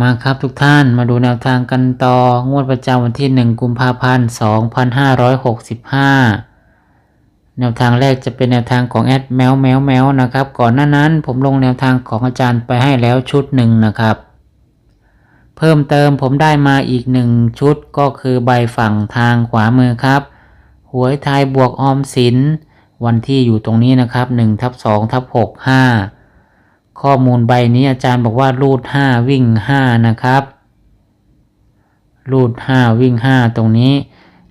มาครับทุกท่านมาดูแนวทางกันต่องวดประจำวันที่ 1 กุมภาพันธ์ 2565 แนวทางแรกจะเป็นแนวทางของแอดแมวแมวแมวนะครับ ก่อนหน้านั้นผมลงแนวทางของอาจารย์ไปให้แล้วชุดหนึ่งนะครับ เพิ่มเติมผมได้มาอีกหนึ่งชุดก็คือใบฝั่งทางขวามือครับ หวยไทยบวกออมสิน วันที่อยู่ตรงนี้นะครับ1ทับ2ทับ6 5 ข้อมูลใบนี้อาจารย์บอกว่ารูด5วิ่ง5นะครับ รูด5วิ่ง5ตรงนี้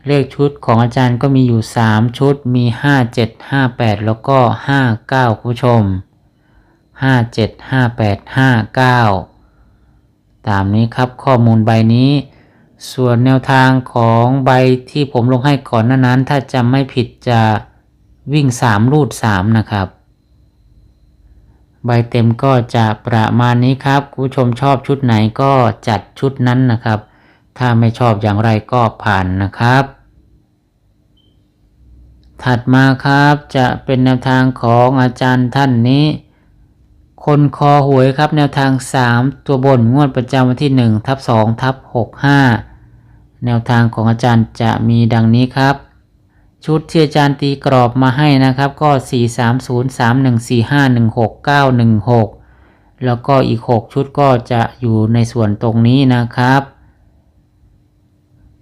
เลขชุดของอาจารย์ก็มีอยู่3ชุดมี5 7 5 8แล้วก็5 9คุณผู้ชม5 7 5 8 5 9ตามนี้ครับข้อมูลใบนี้ ส่วนแนวทางของใบที่ผมลงให้ก่อนนั้นถ้าจำไม่ผิดจะวิ่ง 3 รูด 3 นะครับ ใบเต็มก็จะประมาณนี้ครับคุณผู้ชมชอบชุดไหนก็จัดชุดนั้นนะครับ ถ้าไม่ชอบอย่างไรก็ผ่านนะครับ ถัดมาครับจะเป็นแนวทางของอาจารย์ท่านนี้ คนคอหวยครับแนวทาง 3 ตัวบนงวดประจำวันที่ 1 ทับ2ทับ65 แนวทางของอาจารย์จะมีดังนี้ครับ ชุดที่อาจารย์ตีกรอบมาให้นะครับ ก็ 4 3 0 3 1 4 5 1 6 9 1 6 แล้วก็อีก 6 ชุดก็จะอยู่ในส่วนตรงนี้นะครับ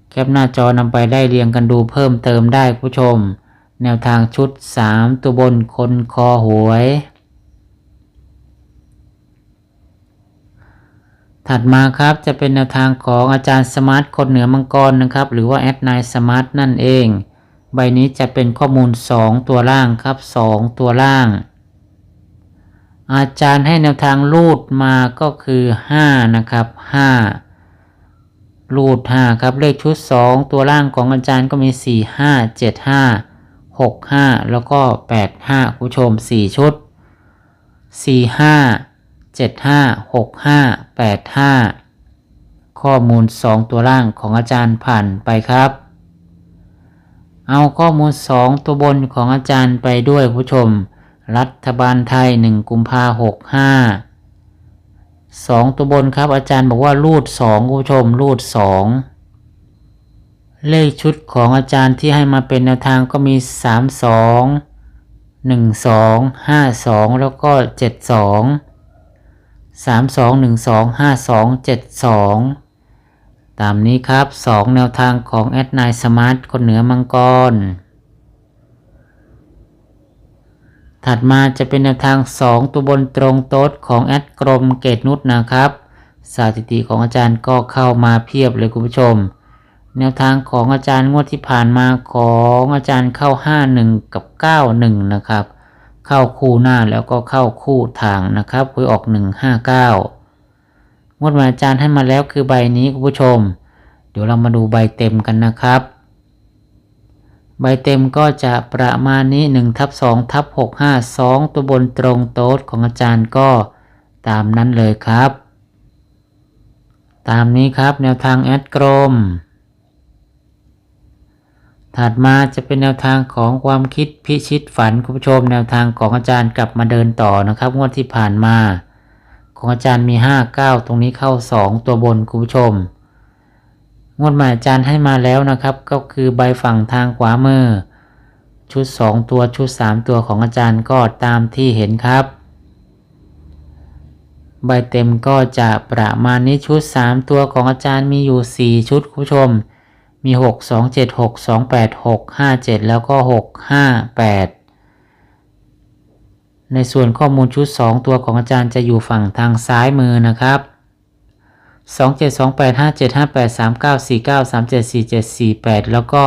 แคปหน้าจอนำไปได้เรียงกันดูเพิ่มเติมได้ผู้ชม แนวทางชุด 3 ตัวบนคนคอหวย ถัดมาครับจะเป็นแนวทางของอาจารย์สมาร์ทคนเหนือมังกรนะครับ หรือว่าแอดไนสมาร์ทนั่นเอง ใบนี้จะเป็นข้อมูล 2 ตัวล่างครับ 2 ตัวล่าง อาจารย์ให้แนวทางรูดมาก็คือ 5 นะครับ 5 รูด 5 ครับเลขชุด 2 ตัวล่างของอาจารย์ก็มี 4 5 7 5 6 5 แล้วก็ 8 5ผู้ชม 4 ชุด 4 5 7 5 6 5 8 5 ข้อมูล 2 ตัวล่างของอาจารย์ผ่านไปครับ เอาข้อมูล 2 ตัวบนของอาจารย์ไปด้วยผู้ชม รัฐบาลไทย 1 กุมภาหกห้าสองตัวบนครับ อาจารย์บอกว่ารูด2ผู้ชม รูด2เลขชุดของอาจารย์ที่ให้มาเป็นแนวทางก็มี3 2 1 2 5 2แล้วก็7 2 3 2 1 2 5 2 7 2 ตามนี้ครับ 2 แนวทางของแอดไนสมาร์ทคนเหนือมังกร ถัดมาจะเป็นแนวทาง 2 ตัวบนตรงโต๊ดของแอดกรมเกตนุชนะครับ สถิติของอาจารย์ก็เข้ามาเพียบเลยคุณผู้ชม แนวทางของอาจารย์งวดที่ผ่านมาของอาจารย์เข้า 51 กับ 91 นะครับ เข้าคู่หน้าแล้วก็เข้าคู่ทางนะครับคุยออก 159 งวดมาอาจารย์ให้มาแล้วคือใบนี้คุณผู้ชม เดี๋ยวเรามาดูใบเต็มกันนะครับ ใบเต็มก็จะประมาณนี้1ทับ2ทับ6 5 2 ตัวบนตรงโต๊ดของอาจารย์ก็ตามนั้นเลยครับ ตามนี้ครับแนวทางแอดกรมถัดมาจะเป็นแนวทางของความคิดพิชิตฝันคุณผู้ชม แนวทางของอาจารย์กลับมาเดินต่อนะครับงวดที่ผ่านมา ของอาจารย์มี 5 9 ตรงนี้เข้า 2 ตัวบนคุณผู้ชม งวดใหม่อาจารย์ให้มาแล้วนะครับ ก็คือใบฝั่งทางขวามือ ชุด 2 ตัวชุด 3 ตัวของอาจารย์ก็ตามที่เห็นครับ ใบเต็มก็จะประมาณนี้ชุด 3 ตัวของอาจารย์มีอยู่ 4 ชุดคุณผู้ชม มี 6 2 7 6 2 8 6 5 7 แล้วก็ 6 5 8 ในส่วนข้อมูลชุด 2 ตัวของอาจารย์จะอยู่ฝั่งทางซ้ายมือนะครับ 2 7 2 8 5 7 5 8 3 9 4 9 3 7 4 7 4 8 แล้วก็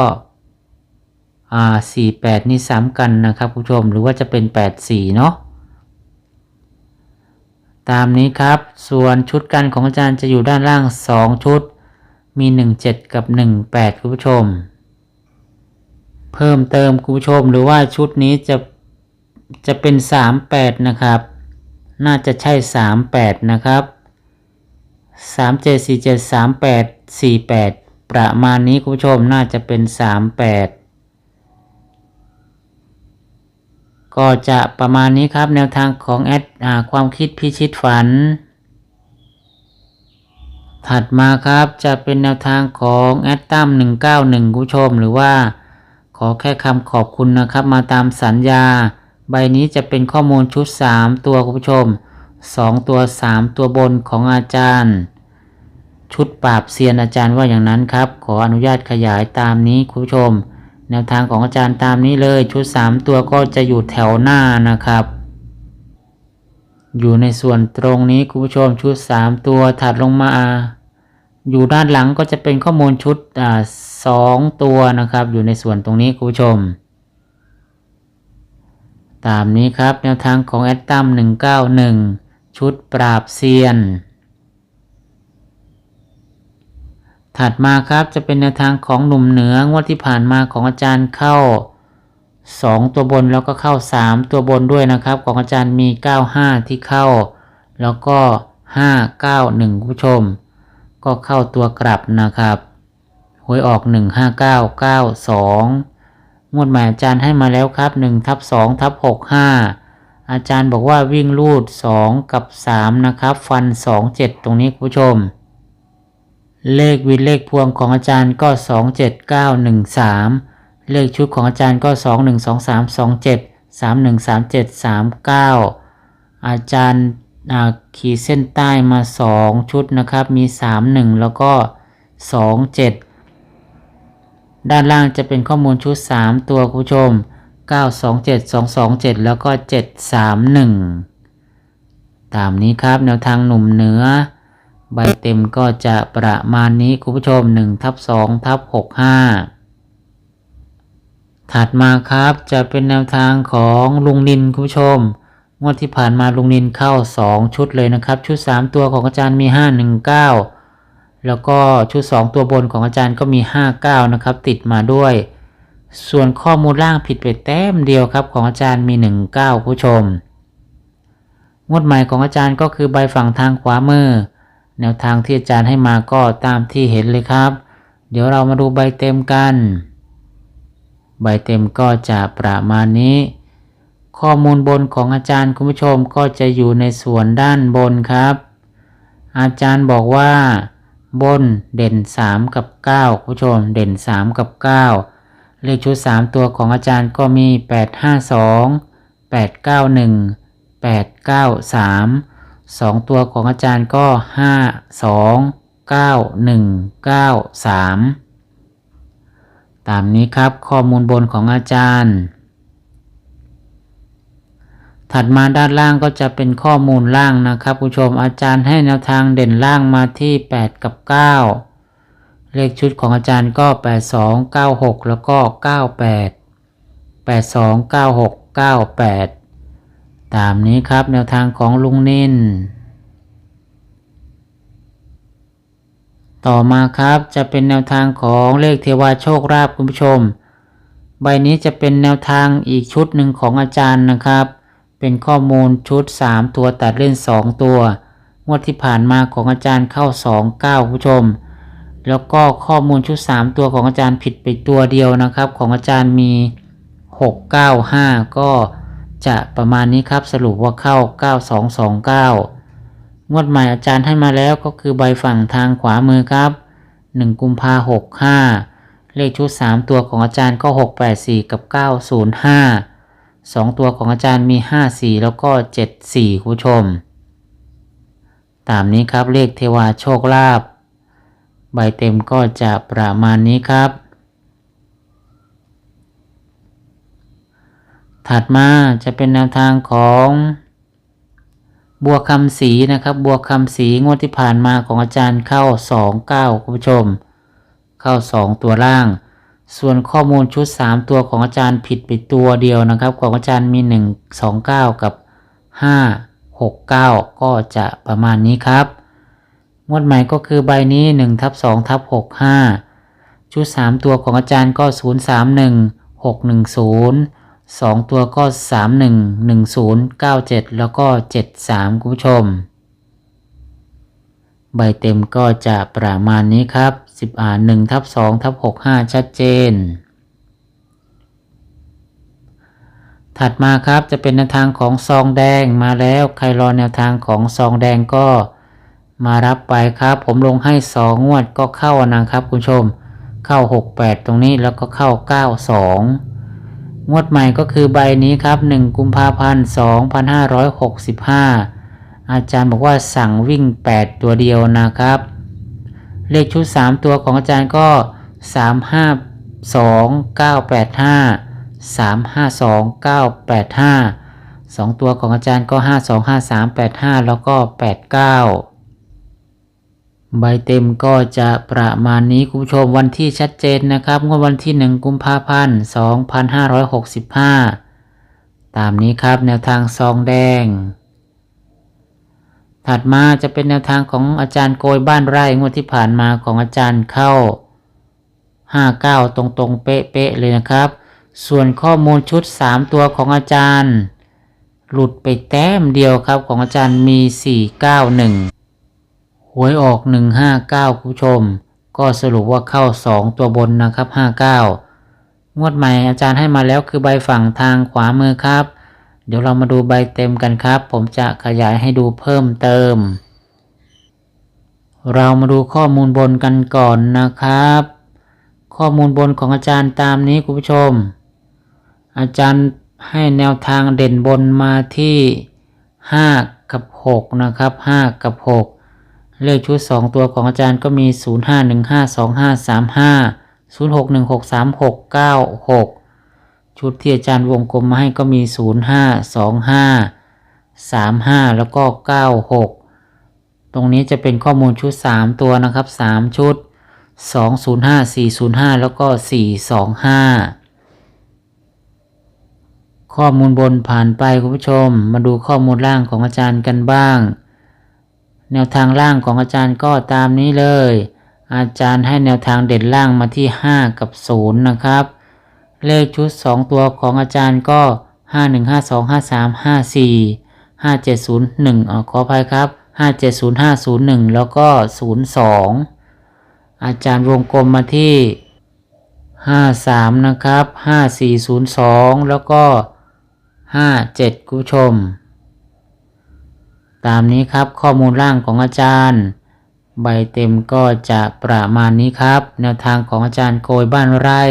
อ่า4 8 นี่ซ้ำกันนะครับคุณผู้ชมหรือว่าจะเป็น 8 4 เนาะตามนี้ครับ ส่วนชุดกันของอาจารย์จะอยู่ด้านล่าง 2 ชุด มี 17 กับ 18 คุณผู้ชม เพิ่มเติมคุณผู้ชมหรือว่าชุดนี้จะ จะเป็น 38 นะครับ น่าจะใช่ 38 นะครับ 37 47 38 48 ประมาณนี้คุณผู้ชมน่าจะเป็น 38 ก็จะประมาณนี้ครับแนวทางของแอดอความคิดพิชิตฝัน ถัดมาครับจะเป็นแนวทางของแอดตั้ม191คุณผู้ชมหรือว่าขอแค่คำขอบคุณนะครับมาตามสัญญา ใบนี้จะเป็นข้อมูลชุด 3 ตัวคุณผู้ชม 2 ตัว 3 ตัวบนของอาจารย์ ชุดปราบเซียนอาจารย์ว่าอย่างนั้นครับ ขออนุญาตขยายตามนี้คุณผู้ชม แนวทางของอาจารย์ตามนี้เลยชุด 3 ตัวก็จะอยู่แถวหน้านะครับ อยู่ในส่วนตรงนี้คุณผู้ชมชุด 3 ตัวถัดลงมา อยู่ด้านหลังก็จะเป็นข้อมูลชุดสองตัวนะครับ อยู่ในส่วนตรงนี้คุณผู้ชม ตามนี้ครับแนวทางของแอดตัม191 ชุดปราบเซียน ถัดมาครับจะเป็นแนวทางของหนุ่มเหนืองวดที่ผ่านมาของอาจารย์เข้า 2 ตัวบนแล้วก็เข้า 3 ตัวบนด้วยนะครับ ของอาจารย์มี 95 ที่เข้า แล้วก็ 591คุณผู้ชม ก็เข้าตัวกลับนะครับหวยออก 15992 งวดใหม่อาจารย์ให้มาแล้วครับ1ทับ2ทับ65 อาจารย์บอกว่าวิ่งลูด 2 กับ 3 นะครับ ฟัน 2 7 ตรงนี้คุณผู้ชม เลขวินเลขพวงของอาจารย์ก็ 27913 เลขชุดของอาจารย์ก็ 212327 3137 39 อาจารย์อ่าขีดเส้นใต้มา 2 ชุดนะครับ มี 31 แล้วก็ 27 ด้านล่างจะเป็นข้อมูลชุด 3 ตัวคุณผู้ชม 927 227 แล้วก็ 731 ตามนี้ครับแนวทางหนุ่มเหนือ ใบเต็มก็จะประมาณนี้คุณผู้ชม1ทับ2ทับ65 ถัดมาครับจะเป็นแนวทางของลุงนินคุณผู้ชม งวดที่ผ่านมาลุงนินเข้า 2 ชุดเลยนะครับ ชุด 3 ตัวของอาจารย์มี 519 แล้วก็ชุด 2 ตัวบนของอาจารย์ก็มี 59 นะครับ ติดมาด้วย ส่วนข้อมูลล่างผิดไปแต้มเดียวครับของอาจารย์มี 19 ผู้ชม งวดใหม่ของอาจารย์ก็คือใบฝั่งทางขวามือ แนวทางที่อาจารย์ให้มาก็ตามที่เห็นเลยครับ เดี๋ยวเรามาดูใบเต็มกัน ใบเต็มก็จะประมาณนี้ ข้อมูลบนของอาจารย์คุณผู้ชมก็จะอยู่ในส่วนด้านบนครับ อาจารย์บอกว่า บนเด่น 3 กับ9คุณผู้ชมเด่น 3 กับ 9 เลขชุด 3 ตัวของอาจารย์ก็มี 852 891 893 2 ตัวของอาจารย์ก็ 5 2 9 1 9 3 ตามนี้ครับข้อมูลบนของอาจารย์ ถัดมาด้านล่างก็จะเป็นข้อมูลล่างนะครับผู้ชมอาจารย์ให้แนวทางเด่นล่างมาที่ 8 กับ 9 เลขชุดของอาจารย์ก็ 82 96 แล้วก็ 98 82 96 98 ตามนี้ครับแนวทางของลุงนินต่อมาครับจะเป็นแนวทางของเลขเทวาโชคราบคุณผู้ชม ใบนี้จะเป็นแนวทางอีกชุดหนึ่งของอาจารย์นะครับ เป็นข้อมูลชุด 3 ตัวตัดเล่น 2 ตัว งวดที่ผ่านมาของอาจารย์เข้า 2 9 ผู้ชม แล้วก็ข้อมูลชุด 3 ตัวของอาจารย์ผิดไปตัวเดียวนะครับ ของอาจารย์มี 6 9 5 ก็จะประมาณนี้ครับสรุปว่าเข้า 9229 งวดใหม่อาจารย์ให้มาแล้วก็คือใบฝั่งทางขวามือครับ 1 กุมภาหกห้าเลขชุด 3 ตัวของอาจารย์ก็ 684 กับ 905 2ตัวของอาจารย์มี54แล้วก็74คุณผู้ชม ตามนี้ครับเลขเทวาโชคลาภใบเต็มก็จะประมาณนี้ครับ ถัดมาจะเป็นแนวทางของบัวคำศรีนะครับบัวคำศรีงวดที่ผ่านมาของอาจารย์เข้า 29คุณผู้ชม เข้า 2 ตัวล่าง ส่วนข้อมูลชุด 3 ตัวของอาจารย์ผิดไปตัวเดียวนะครับ ของอาจารย์มี 1 2 9 กับ 5 6 9 ก็จะประมาณนี้ครับงวดใหม่ก็คือใบนี้1ทับ2ทับ65 ชุด 3 ตัวของอาจารย์ก็ 031 610 2 ตัวก็ 31 10 97 แล้วก็ 73 คุณผู้ชม ใบเต็มก็จะประมาณนี้ครับ 10อ่าน1ทับ2ทับ65ชัดเจน ถัดมาครับจะเป็นแนวทางของซองแดงมาแล้ว ใครรอแนวทางของซองแดงก็มารับไปครับ ผมลงให้สองงวดก็เข้านะครับคุณผู้ชมเข้า 68 ตรงนี้แล้วก็เข้า 92 งวดใหม่ก็คือใบนี้ครับ 1 กุมภาพันธ์2565 อาจารย์บอกว่าสั่งวิ่ง 8 ตัวเดียวนะครับ เลขชุด 3 ตัวของอาจารย์ก็ 352 985 352 985 2 ตัวของอาจารย์ก็ 52 53 85 แล้วก็ 89ใบเต็มก็จะประมาณนี้คุณผู้ชมวันที่ชัดเจนนะครับงวดวันที่ 1 กุมภาพันธ์ 2565 ตามนี้ครับแนวทางซองแดง ถัดมาจะเป็นแนวทางของอาจารย์โกยบ้านไร่งวดที่ผ่านมาของอาจารย์เข้า 59 ตรงๆ เป๊ะๆเลยนะครับ ส่วนข้อมูลชุด 3 ตัวของอาจารย์ หลุดไปแต้มเดียวครับของอาจารย์มี 491 หวยออก 159 คุณผู้ชม ก็สรุปว่าเข้า 2 ตัวบนนะครับ 59 งวดใหม่อาจารย์ให้มาแล้วคือใบฝั่งทางขวามือครับ เดี๋ยวเรามาดูใบเต็มกันครับ ผมจะขยายให้ดูเพิ่มเติม เรามาดูข้อมูลบนกันก่อนนะครับ ข้อมูลบนของอาจารย์ตามนี้คุณผู้ชม อาจารย์ให้แนวทางเด่นบนมาที่ 5 กับ 6 นะครับ 5 กับ 6 เลขชุด 2 ตัวของอาจารย์ก็มี 0 5 1 5 2 5 3 5 0 6 1 6 3 6 9 6 ชุดที่อาจารย์วงกลมมาให้ก็มี 0 5 2 5 3 5 แล้วก็ 9 6 ตรงนี้จะเป็นข้อมูลชุด 3 ตัวนะครับ 3 ชุด 205 405 แล้วก็ 425 ข้อมูลบนผ่านไปคุณผู้ชม มาดูข้อมูลล่างของอาจารย์กันบ้าง แนวทางล่างของอาจารย์ก็ตามนี้เลย อาจารย์ให้แนวทางเด่นล่างมาที่ 5 กับ 0 นะครับ เลขชุด 2 ตัวของอาจารย์ก็ 5 1 5 2 5 3 5 4 5 7 0 1อ๋อขออภัยครับ 5 7 0 5 0 1 แล้วก็ 0 2 อาจารย์วงกลมมาที่ 53 นะครับ 5402 แล้วก็ 57คุณผู้ชม ตามนี้ครับข้อมูลล่างของอาจารย์ ใบเต็มก็จะประมาณนี้ครับ แนวทางของอาจารย์โกยบ้านไร่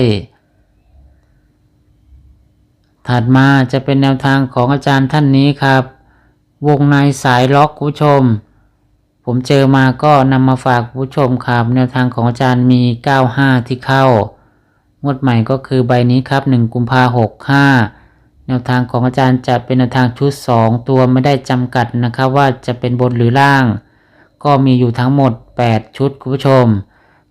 ถัดมาจะเป็นแนวทางของอาจารย์ท่านนี้ครับ วงในสายล็อกคุณผู้ชม ผมเจอมาก็นำมาฝากคุณผู้ชมครับ แนวทางของอาจารย์มี 95 ที่เข้างวดใหม่ก็คือใบนี้ครับ 1 กุมภาหกห้าแนวทางของอาจารย์จะเป็นแนวทางชุด 2 ตัวไม่ได้จำกัดนะครับ ว่าจะเป็นบนหรือล่าง ก็มีอยู่ทั้งหมด 8 ชุดคุณผู้ชม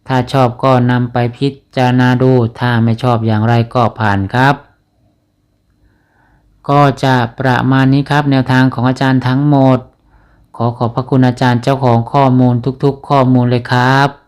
ถ้าชอบก็นำไปพิจารณาดู ถ้าไม่ชอบอย่างไรก็ผ่านครับ ก็จะประมาณนี้ครับแนวทางของอาจารย์ทั้งหมด ขอขอบพระคุณอาจารย์เจ้าของข้อมูลทุกๆ ข้อมูลเลยครับ